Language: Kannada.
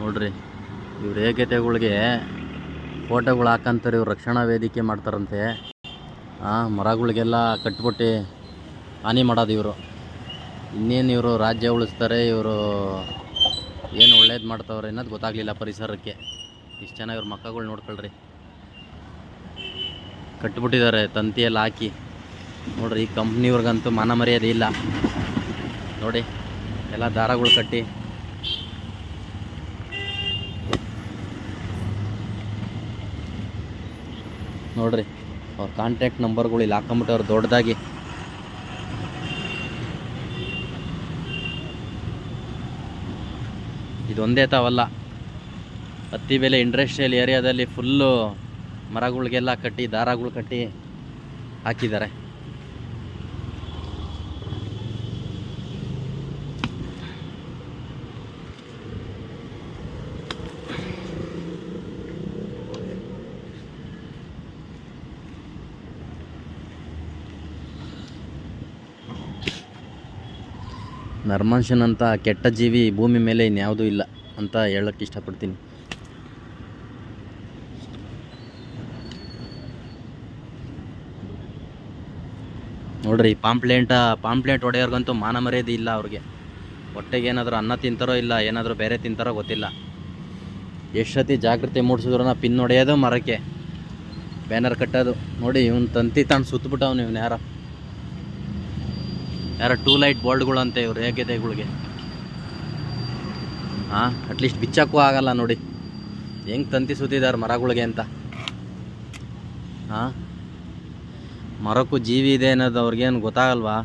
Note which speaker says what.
Speaker 1: ನೋಡ್ರಿ, ಇವ್ರ ಏಕತೆಗಳಿಗೆ ಫೋಟೋಗಳು ಹಾಕಂತಾರೆ ಇವ್ರು ರಕ್ಷಣಾ ವೇದಿಕೆ ಮಾಡ್ತಾರಂತೆ. ಆ, ಮರಗಳಿಗೆಲ್ಲ ಕಟ್ಬಿಟ್ಟು ಹಾನಿ ಮಾಡೋದು ಇವರು. ಇನ್ನೇನು ಇವರು ರಾಜ್ಯ ಉಳಿಸ್ತಾರೆ, ಇವರು ಏನು ಒಳ್ಳೇದು ಮಾಡ್ತಾವ್ರೆ ಅನ್ನೋದು ಗೊತ್ತಾಗಲಿಲ್ಲ ಪರಿಸರಕ್ಕೆ. ಇಷ್ಟು ಜನ ಇವ್ರ ಮಕ್ಕಗಳು ನೋಡ್ಕೊಳ್ರಿ. ಕಟ್ಬಿಟ್ಟಿದ್ದಾರೆ ತಂತಿಯೆಲ್ಲ ಹಾಕಿ. ನೋಡ್ರಿ, ಈ ಕಂಪ್ನಿಯವ್ರಿಗಂತೂ ಮಾನ ಮರ್ಯಾದೆ ಇಲ್ಲ. ನೋಡಿ, ಎಲ್ಲ ದಾರಗಳು ಕಟ್ಟಿ. ನೋಡ್ರಿ, ಅವ್ರ ಕಾಂಟ್ಯಾಕ್ಟ್ ನಂಬರ್ಗಳು ಇಲ್ಲಿ ಹಾಕೊಂಬಿಟ್ಟವ್ರು ದೊಡ್ಡದಾಗಿ. ಇದೊಂದೇ ತಾವಲ್ಲ. ಹತ್ತಿ ಬೆಲೆ ಇಂಡಸ್ಟ್ರಿಯಲ್ ಏರಿಯಾದಲ್ಲಿ ಫುಲ್ಲು ಮರಗಳಿಗೆಲ್ಲ ಕಟ್ಟಿ, ದಾರಗಳು ಕಟ್ಟಿ ಹಾಕಿದ್ದಾರೆ. ನರ್ಮನ್ಷನಂತ ಕೆಟ್ಟ ಜೀವಿ ಭೂಮಿ ಮೇಲೆ ಇನ್ಯಾವುದೂ ಇಲ್ಲ ಅಂತ ಹೇಳೋಕ್ಕೆ ಇಷ್ಟಪಡ್ತೀನಿ. ನೋಡ್ರಿ, ಪಾಂಪ್ಲೇಂಟ, ಪಾಂಪ್ಲೇಂಟ್ ಹೊಡೆಯೋರ್ಗಂತೂ ಮಾನ ಮರ್ಯಾದೆ ಇಲ್ಲ ಅವ್ರಿಗೆ. ಹೊಟ್ಟೆಗೆ ಏನಾದರೂ ಅನ್ನ ತಿಂತಾರೋ ಇಲ್ಲ, ಏನಾದರೂ ಬೇರೆ ತಿಂತಾರೋ ಗೊತ್ತಿಲ್ಲ. ಎಷ್ಟು ಜಾಗೃತಿ ಮೂಡಿಸಿದ್ರು ಪಿನ್ ಹೊಡೆಯೋದು ಮರಕ್ಕೆ. ಬ್ಯಾನರ್ ಕಟ್ಟೋದು. ನೋಡಿ, ಇವ್ನು ತಂತಿ ತಾನು ಸುತ್ತಬಿಟ್ಟವ್ನು ಇವ್ನು ಯಾರೋ. ಯಾರೋ ಟೂ ಲೈಟ್ ಬೋಲ್ಡ್ಗಳಂತೆ ಇವ್ರು, ಏಕತೆಗಳಿಗೆ. ಹಾಂ ಅಟ್ಲೀಸ್ಟ್ ಬಿಚ್ಚಕ್ಕೂ ಆಗಲ್ಲ ನೋಡಿ. ಹೆಂಗೆ ತಂತಿ ಸುತ್ತಿದ್ದಾರೆ ಮರಗಳಿಗೆ ಅಂತ. ಹಾಂ? ಮರಕ್ಕೂ ಜೀವಿ ಇದೆ ಅನ್ನೋದು ಅವ್ರಿಗೇನು ಗೊತ್ತಾಗಲ್ವಾ?